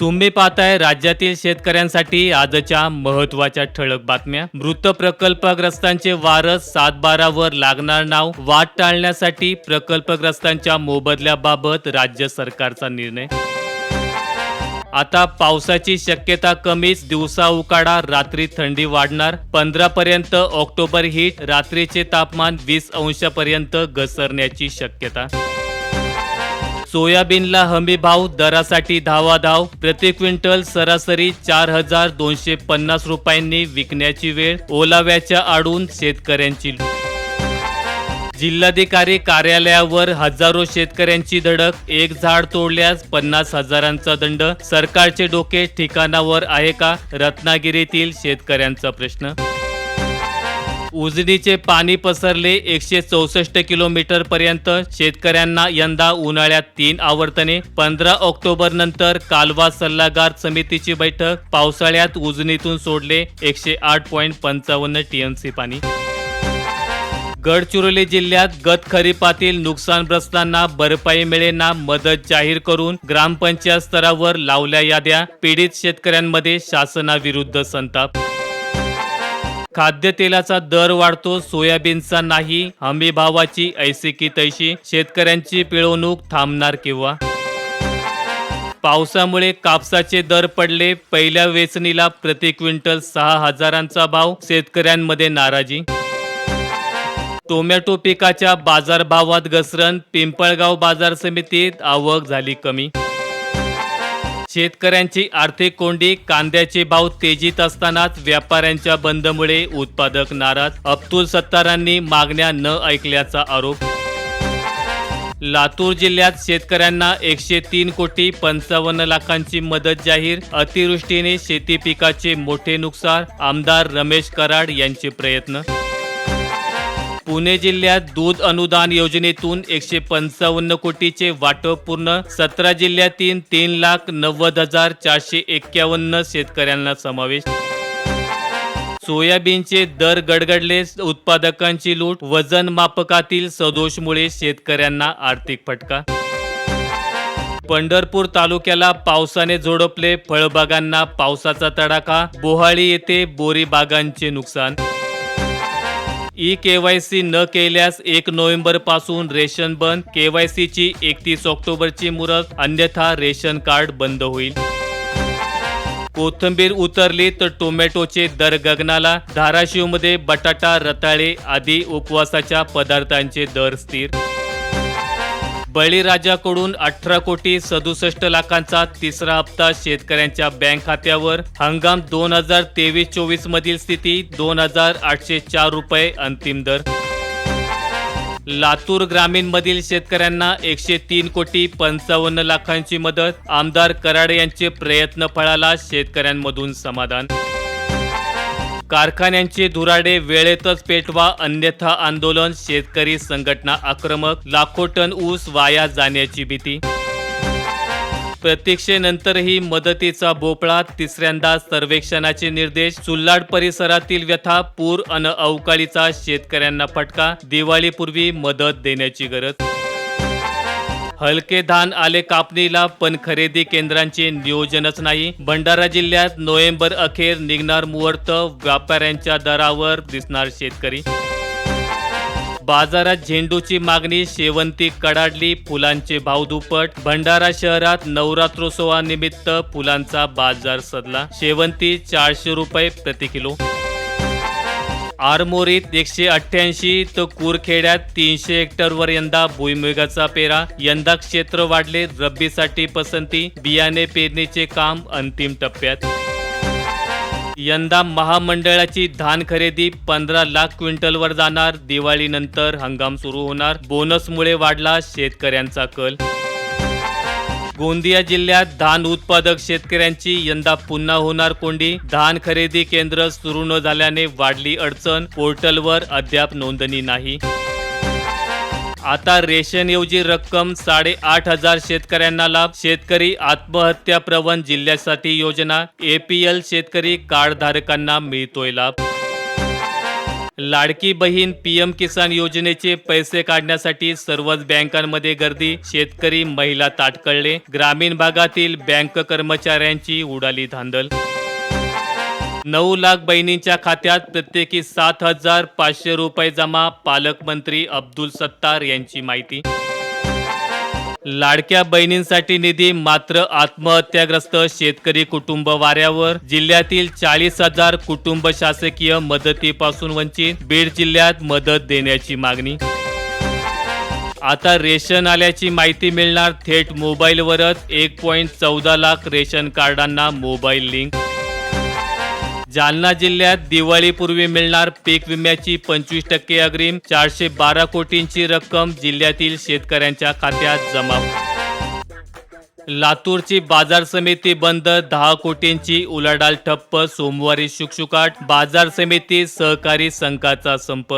तुम्ही पाहताय राज्यातील शेतकऱ्यांसाठी आजच्या महत्त्वाच्या ठळक बातम्या. मृत प्रकल्पग्रस्तांचे वारस सातबारावर लागणार नाव वाद टाळण्यासाठी प्रकल्पग्रस्तांच्या मोबदल्याबाबत राज्य सरकारचा निर्णय. आता पावसाची शक्यता कमीच दिवसा उकाडा रात्री थंडी वाढणार. पंधरा पर्यंत ऑक्टोबर हीट रात्रीचे तापमान वीस अंशापर्यंत घसरण्याची शक्यता. सोयाबीनला हमी भाव दरासाठी धावाधाव. प्रति क्विंटल सरासरी चार हजार दोनशे पन्नास रुपयांनी विकण्याची वेळ ओलाव्याच्या आडून शेतकऱ्यांची लूट. जिल्हाधिकारी कार्यालयावर हजारो शेतकऱ्यांची धडक. एक झाड तोडल्यास पन्नास हजारांचा दंड. सरकारचे डोके ठिकाणावर आहे का? रत्नागिरीतील शेतकऱ्यांचा प्रश्न. उजनीचे पाणी पसरले एकशे चौसष्ट किलोमीटर पर्यंत. शेतकऱ्यांना यंदा उन्हाळ्यात तीन आवर्तने. पंधरा ऑक्टोबर नंतर कालवा सल्लागार समितीची बैठक. पावसाळ्यात उजनीतून सोडले एकशे आठ पॉईंट पंचावन्न टीएमसी पाणी. गडचिरोली जिल्ह्यात गत खरीपातील नुकसानग्रस्तांना भरपाई मिळेना मदत जाहीर करून ग्रामपंचायत स्तरावर लावल्या याद्या. पीडित शेतकऱ्यांमध्ये शासनाविरुद्ध संताप. खाद्यतेलाचा दर वाढतो सोयाबीनचा नाही हमी भावाची ऐसी की तैशी. शेतकऱ्यांची पिळवणूक थांबणार किंवा? पावसामुळे कापसाचे दर पडले पहिल्या वेचणीला प्रति क्विंटल सहा हजारांचा भाव. शेतकऱ्यांमध्ये नाराजी. टोमॅटो पिकाच्या बाजारभावात घसरण पिंपळगाव बाजार समितीत आवक झाली कमी. शेतकऱ्यांची आर्थिक कोंडी कांद्याचे भाव तेजीत असतानाच व्यापाऱ्यांच्या बंदमुळे उत्पादक नाराज अब्दुल सत्तारांनी मागण्या न ऐकल्याचा आरोप. लातूर जिल्ह्यात शेतकऱ्यांना एकशे तीन कोटी पंचावन्न लाखांची मदत जाहीर अतिवृष्टीने शेती पिकाचे मोठे नुकसान आमदार रमेश कराड यांचे प्रयत्न पुणे जिल्ह्यात दूध अनुदान योजनेतून एकशे पंचावन्न कोटीचे वाटप पूर्ण सतरा जिल्ह्यातील तीन लाख नव्वद हजार चारशे एक्क्यावन्न शेतकऱ्यांना समावेश. सोयाबीनचे दर गडगडले उत्पादकांची लूट वजन मापकातील सदोषमुळे शेतकऱ्यांना आर्थिक फटका. पंढरपूर तालुक्याला पावसाने झोडपले फळबागांना पावसाचा तडाखा बोहाळी येथे बोरी बागांचे नुकसान. ई केवायसी न केल्यास एक नोव्हेंबरपासून रेशन बंद केवायसीची एकतीस ऑक्टोबरची मुदत अन्यथा रेशन कार्ड बंद होईल. कोथंबीर उतरली तर टोमॅटोचे दर गगनाला धाराशिवमध्ये बटाटा रताळे आदी उपवासाच्या पदार्थांचे दर स्थिर. बळीराजाकडून अठरा कोटी सदुसष्ट लाखांचा तिसरा हप्ता शेतकऱ्यांच्या बँक खात्यावर. हंगाम दोन हजार तेवीस चोवीस मधील स्थिती दोन हजार आठशे चार रुपये अंतिम दर. लातूर ग्रामीण मधील शेतकऱ्यांना एकशे तीन कोटी पंचावन्न लाखांची मदत. आमदार कराड यांचे प्रयत्न फळाला शेतकऱ्यांमधून समाधान. कारखान्यांचे धुराडे वेळेतच पेटवा अन्यथा आंदोलन शेतकरी संघटना आक्रमक लाखो टन ऊस वाया जाण्याची भीती. प्रतीक्षेनंतरही मदतीचा भोपळा तिसऱ्यांदा सर्वेक्षणाचे निर्देश सुल्लाड परिसरातील व्यथा पूर अन अवकाळीचा शेतकऱ्यांना फटका दिवाळीपूर्वी मदत देण्याची गरज. हलके धान आले कापणीला पण खरेदी केंद्रांचे नियोजनच नाही. भंडारा जिल्ह्यात नोव्हेंबर अखेर निघणार मुहूर्त व्यापाऱ्यांच्या दरावर दिसणार शेतकरी. बाजारात झेंडूची मागणी शेवंती कडाडली फुलांचे भाव दुप्पट. भंडारा शहरात नवरात्रोत्सवानिमित्त फुलांचा बाजार सदला. शेवंती चारशे रुपये प्रति किलो. आरमोरीत एकशे अठ्ठ्याऐंशी तर कुरखेड्यात तीनशे हेक्टरवर यंदा भुईमुगाचा पेरा. यंदा क्षेत्र वाढले रब्बीसाठी पसंती बियाणे पेरणीचे काम अंतिम टप्प्यात. यंदा महामंडळाची धान खरेदी पंधरा लाख क्विंटलवर जाणार. दिवाळीनंतर हंगाम सुरू होणार. बोनसमुळे वाढला शेतकऱ्यांचा कल. गोंदिया जिल्ह्यात धान उत्पादक शेतकऱ्यांची यंदा पुन्हा होणार कोंडी. धान खरेदी केंद्र सुरू न झाल्याने वाढली अडचण. पोर्टलवर अद्याप नोंदणी नाही. आता रेशनऐवजी रक्कम साडेआठ हजार शेतकऱ्यांना लाभ. शेतकरी आत्महत्या प्रवण जिल्ह्यासाठी योजना. एपीएल शेतकरी कार्ड धारकांना मिळतोय लाभ. लाडकी बहीण पीएम किसान योजनेचे पैसे काढण्यासाठी सर्वच बँकांमध्ये गर्दी. शेतकरी महिला ताटकळले. ग्रामीण भागातील बँक कर्मचाऱ्यांची उडाली धांदल. नऊ लाख बहिणींच्या खात्यात प्रत्येकी सात हजार पाचशे रुपये जमा पालकमंत्री अब्दुल सत्तार यांची माहिती. लाडक्या बहिणींसाठी निधी मात्र आत्महत्याग्रस्त शेतकरी कुटुंब वाऱ्यावर. जिल्ह्यातील चाळीस हजार कुटुंब शासकीय मदतीपासून वंचित. बीड जिल्ह्यात मदत देण्याची मागणी. आता रेशन आल्याची माहिती मिळणार थेट मोबाईलवरच. एक पॉईंट चौदा लाख रेशन कार्डांना मोबाईल लिंक जालना जिल्ह्यात दिवाळीपूर्वी मिळणार पीक विम्याची पंचवीस टक्के अग्रिम चारशे बारा कोटींची रक्कम जिल्ह्यातील शेतकऱ्यांच्या खात्यात जमा. लातूरची बाजार समिती बंद दहा कोटींची उलाढाल ठप्प सोमवारी शुकशुकाट बाजार समिती सहकारी संघाचा संप.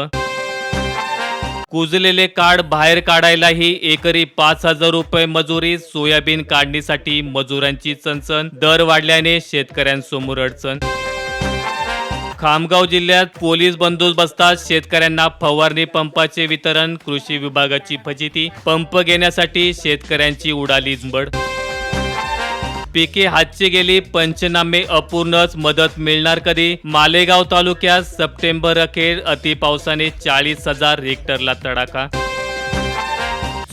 कुजलेले कार्ड बाहेर काढायलाही एकरी पाच हजार रुपये मजुरी सोयाबीन काढणीसाठी मजुरांची चणचण दर वाढल्याने शेतकऱ्यांसमोर अडचण. खामगाव जिल्ह्यात पोलीस बंदोबस्तात शेतकऱ्यांना फवारणी पंपाचे वितरण कृषी विभागाची फजिती पंप घेण्यासाठी शेतकऱ्यांची उडाली झुंबड. पिके हातची गेली पंचनामे अपूर्णच मदत मिळणार कधी? मालेगाव तालुक्यात सप्टेंबर अखेर अतिपावसाने चाळीस हजार हेक्टरला तडाखा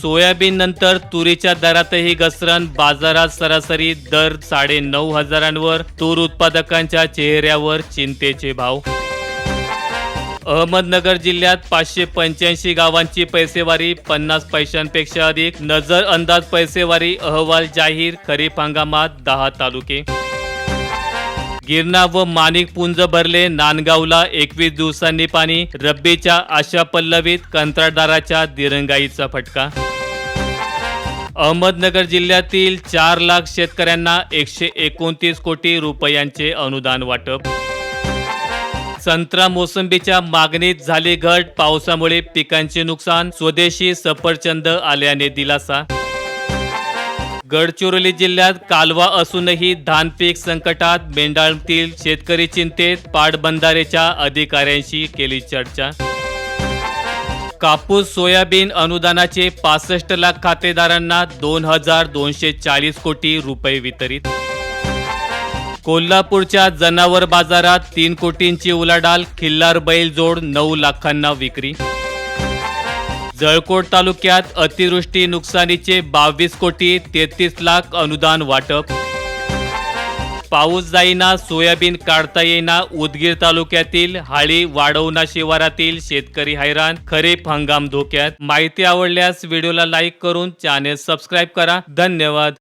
सोयाबीन नंतर तुरीच्या दरातही घसरण. बाजारात सरासरी दर साडे नऊ हजारांवर. तूर उत्पादकांच्या चेहऱ्यावर चिंतेचे भाव. अहमदनगर जिल्ह्यात पाचशे पंच्याऐंशी गावांची पैसेवारी पन्नास पैशांपेक्षा अधिक. नजर अंदाज पैसेवारी अहवाल जाहीर खरीप हंगामात दहा तालुके. गिरणा व माणिकपुंज भरले नांदगावला एकवीस दिवसांनी पाणी. रब्बीच्या आशा पल्लवीत कंत्राटदाराच्या दिरंगाईचा फटका. अहमदनगर जिल्ह्यातील चार लाख शेतकऱ्यांना एकशे एकोणतीस कोटी रुपयांचे अनुदान वाटप. संत्रा मोसंबीच्या मागणीत झाली घट. पावसामुळे पिकांचे नुकसान. स्वदेशी सफरचंद आल्याने दिलासा. गडचिरोली जिल्ह्यात कालवा असूनही धान पीक संकटात. मेंढाळतील शेतकरी चिंतेत. पाटबंधारेच्या अधिकाऱ्यांशी केली चर्चा. कापूस सोयाबीन अनुदानाचे पासष्ट लाख खातेदारांना दोन हजार दोनशे चाळीस कोटी रुपये वितरित. कोल्हापूरच्या जनावर बाजारात तीन कोटींची उलाढाल खिल्लार बैल जोड नऊ लाखांना विक्री. जळकोट तालुक्यात अतिवृष्टी नुकसानीचे बावीस कोटी तेहतीस लाख अनुदान वाटप. पाऊस जाईना सोयाबीन काढता येईना उदगीर तालुक्यातील हाळी वाढवणा शिवारातील शेतकरी हैराण खरीप हंगाम धोक्यात. माहिती आवडल्यास व्हिडिओला लाईक करून चॅनेल सबस्क्राईब करा. धन्यवाद.